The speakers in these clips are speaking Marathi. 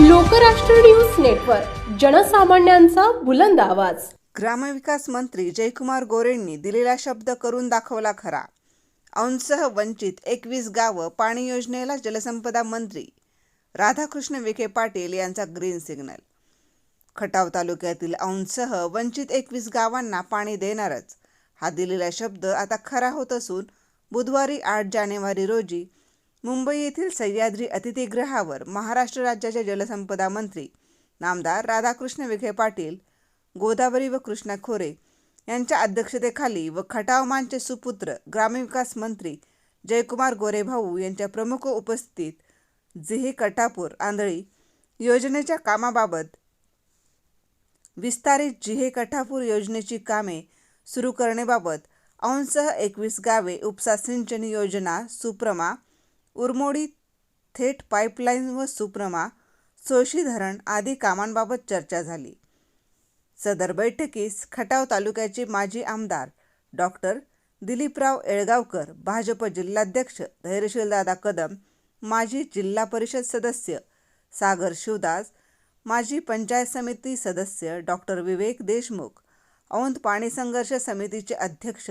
लोकराष्ट्र न्यूज नेटवर्क जनसामान्यांचा बुलंद आवाज. ग्रामविकास मंत्री जयकुमार गोरेंनी दिलेला शब्द करून दाखवला खरा. औंसह वंचित एकवीस गावं पाणी योजनेला जलसंपदा मंत्री राधाकृष्ण विखे पाटील यांचा ग्रीन सिग्नल. खटाव तालुक्यातील औंसह वंचित एकवीस गावांना पाणी देणारच. हा दिलेला शब्द आता खरा होत असून बुधवारी आठ जानेवारी रोजी मुंबई येथील सह्याद्री अतिथीगृहावर महाराष्ट्र राज्याचे जलसंपदा मंत्री नामदार राधाकृष्ण विखे पाटील गोदावरी व कृष्णा खोरे यांच्या अध्यक्षतेखाली व खटावमानचे सुपुत्र ग्रामविकास मंत्री जयकुमार गोरेभाऊ यांच्या प्रमुख उपस्थितीत जिहे कटापूर आंधळी योजनेच्या कामाबाबत विस्तारित जिहे कठापूर योजनेची कामे सुरू करण्याबाबत औंसह एकवीस गावे उपसा सिंचन योजना सुप्रमा उरमोडी थेट पाईपलाईन व सुप्रमा सोशी धरण आदी कामांबाबत चर्चा झाली. सदर बैठकीस खटाव तालुक्याचे माजी आमदार डॉक्टर दिलीपराव येळगावकर भाजप जिल्हाध्यक्ष धैर्यशीलदादा कदम माजी जिल्हा परिषद सदस्य सागर शिवदास माजी पंचायत समिती सदस्य डॉक्टर विवेक देशमुख औंध पाणी संघर्ष समितीचे अध्यक्ष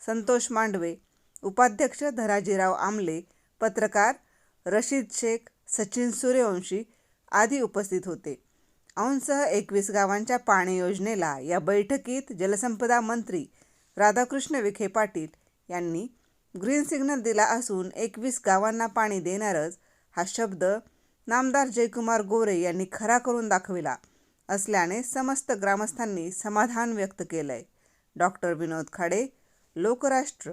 संतोष मांडवे उपाध्यक्ष धराजीराव आमले पत्रकार रशीद शेख सचिन सूर्यवंशी आदी उपस्थित होते. औंसह एकवीस गावांच्या पाणी योजनेला या बैठकीत जलसंपदा मंत्री राधाकृष्ण विखे पाटील यांनी ग्रीन सिग्नल दिला असून एकवीस गावांना पाणी देणारच हा शब्द नामदार जयकुमार गोरे यांनी खरा करून दाखविला असल्याने समस्त ग्रामस्थांनी समाधान व्यक्त केलंय. डॉक्टर विनोद खाडे लोकराष्ट्र.